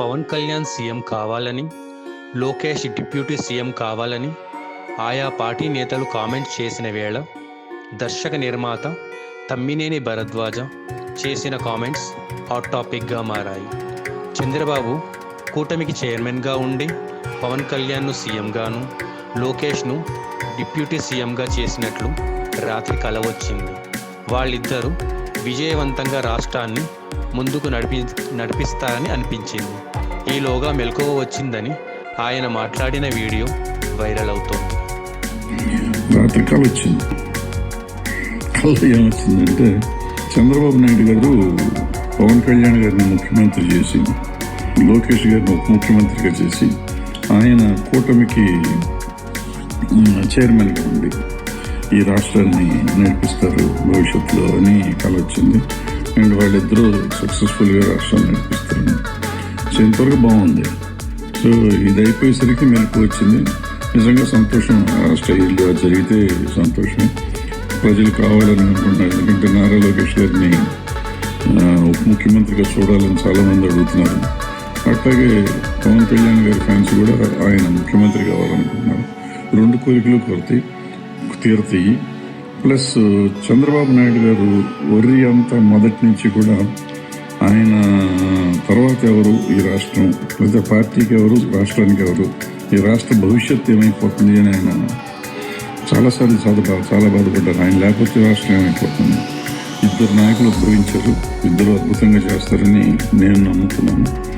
Pawan Kalyan CM కావాలని Lokesh deputy CM కావాలని ఆయా పార్టీ నేతలు కామెంట్ చేసిన వేళ దర్శక నిర్మాత తమ్మినేని భరద్వాజ చేసిన కామెంట్స్ హాట్ టాపిక్గా మారాయి. చంద్రబాబు కూటమికి చైర్మన్గా ఉండి పవన్ కళ్యాణ్ను సీఎంగాను లోకేష్ను డిప్యూటీ సీఎంగా చేసినట్లు రాత్రి కల వచ్చింది. వాళ్ళిద్దరూ విజయవంతంగా రాష్ట్రాన్ని ముందుకు నడిపి నడిపిస్తారని అనిపించింది. ఈలోగా మెలకువ వచ్చిందని ఆయన మాట్లాడిన వీడియో వైరల్ అవుతోంది. రాత్రి కళ వచ్చింది. కళ ఏమొచ్చిందంటే చంద్రబాబు నాయుడు గారు పవన్ కళ్యాణ్ గారిని ముఖ్యమంత్రి చేసి లోకేష్ గారిని ఉప ముఖ్యమంత్రిగా చేసి ఆయన కూటమికి చైర్మన్గా ఉండి ఈ రాష్ట్రాన్ని నడిపిస్తారు భవిష్యత్తులో అని కళ వచ్చింది. అండ్ వాళ్ళిద్దరూ సక్సెస్ఫుల్గా రాష్ట్రాన్ని నడిపిస్తారు. సో ఇంతవరకు బాగుంది. సో ఇది అయిపోయేసరికి మెలకు వచ్చింది. నిజంగా సంతోషం. ఆ ఇల్లు జరిగితే సంతోషం ప్రజలు కావాలని అనుకుంటున్నారు. ఎందుకంటే నారా లోకేష్ గారిని ఉప ముఖ్యమంత్రిగా చూడాలని చాలామంది అడుగుతున్నారు. అట్లాగే పవన్ కళ్యాణ్ గారి ఫ్యాన్స్ కూడా ఆయన ముఖ్యమంత్రి కావాలనుకుంటున్నారు. రెండు కోరికలు కొరతాయి తీరుతాయి. ప్లస్ చంద్రబాబు నాయుడు గారు వర్రి అంతా మొదటి నుంచి కూడా ఆయన తర్వాత ఎవరు? ఈ రాష్ట్రం. లేదా పార్టీకి ఎవరు? రాష్ట్రానికి ఎవరు? ఈ రాష్ట్ర భవిష్యత్తు ఏమైపోతుంది అని ఆయన చాలాసార్లు చాలా చాలా బాధపడ్డారు. ఆయన లేకపోతే రాష్ట్రం ఏమైపోతుంది? ఇద్దరు నాయకులు ఉద్భవించారు. ఇద్దరు అద్భుతంగా చేస్తారని నేను నమ్ముతున్నాను.